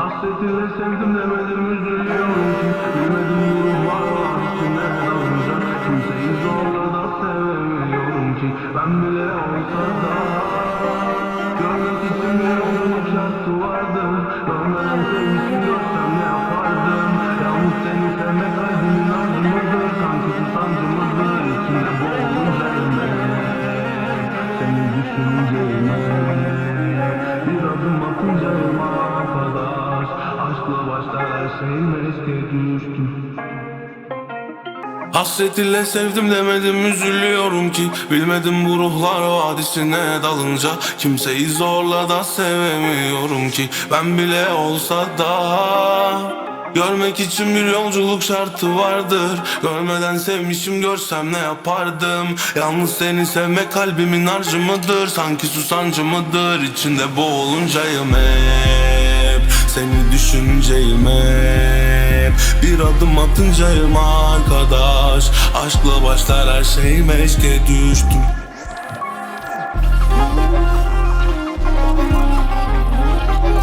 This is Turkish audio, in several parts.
Hasretiyle sevdim demedim üzülüyorum ki Bilmedim bu ruhlar var içine dalınca Kimseyi zorla da sevemiyorum ki. Ben bile olsa da Görmek için bir yolculuk şartı vardı Görmeden sevmişim görsem ne yapardım? Yalnız seni sevmek kalbimin acımıdır Sanki sancımızdır içinde boğulunca yemek Seni düşününce yemek Hasret ile sevdim demedim üzülüyorum ki. Bilmedim bu ruhlar vadisine dalınca. Kimseyi zorla da sevemiyorum ki. Ben bile olsa da Görmek için bir yolculuk şartı vardır. Görmeden sevmişim görsem ne yapardım? Yalnız seni sevmek kalbimin harcı Sanki susancı mıdır? İçinde boğuluncayım hep. Seni düşüneceğim hep Bir adım atıncayım arkadaş. Aşkla başlar her şey meşke düştüm.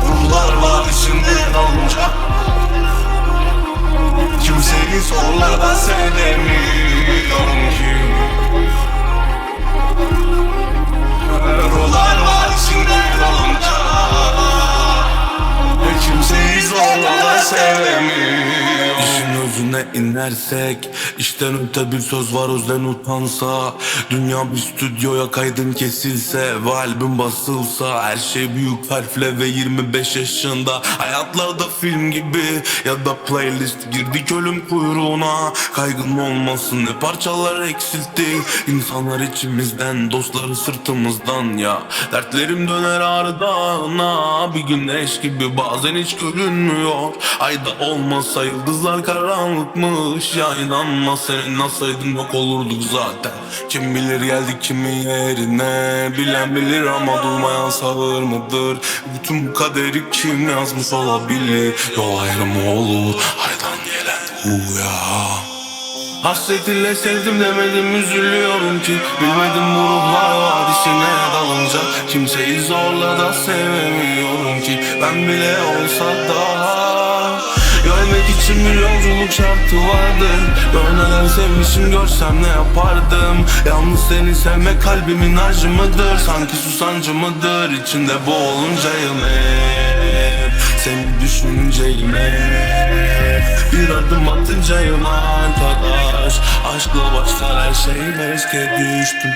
Ruhlar var içinde dalınca Kimseyi zorla sevemiyorum Özüne inersek işten öte bir söz var özden utansa. Dünya bir stüdyoya kaydın kesilse Ve albüm basılsa. Her şey büyük harfle ve 25 yaşında. Hayatlarda film gibi ya da playlist Girdik ölüm kuyruğuna. Kaygın olmasın ne parçalar eksiltti. İnsanlar içimizden dostları sırtımızdan ya. Dertlerim döner ardına Bir güneş gibi bazen hiç görünmüyor. Ayda olmasa yıldızlar karanlıkmış Ya inanma senin olsaydın yok olurduk zaten. Kim bilir geldik kimin yerine Bilen bilir ama duymayan sağır mıdır? Bütün bu kaderi kim yazmış olabilir? Yol ayrımı olur aydan gelen uya Hasret ile sevdim demedim üzülüyorum ki. Bilmedim bu ruhlar vadisine dalınca. Kimseyi zorla da sevemiyorum ki. Ben bile olsa da Bir yolculuk şartı vardı. Görmeden sevmişim görsem ne yapardım? Yalnız seni sevmek kalbimin harcı mıdır? Sanki susancı mıdır? İçinde boğuluncayım hep. Seni düşüneceğim hep. Bir adım atıncayım arkadaş. Aşkla başlar her şey meske düştüm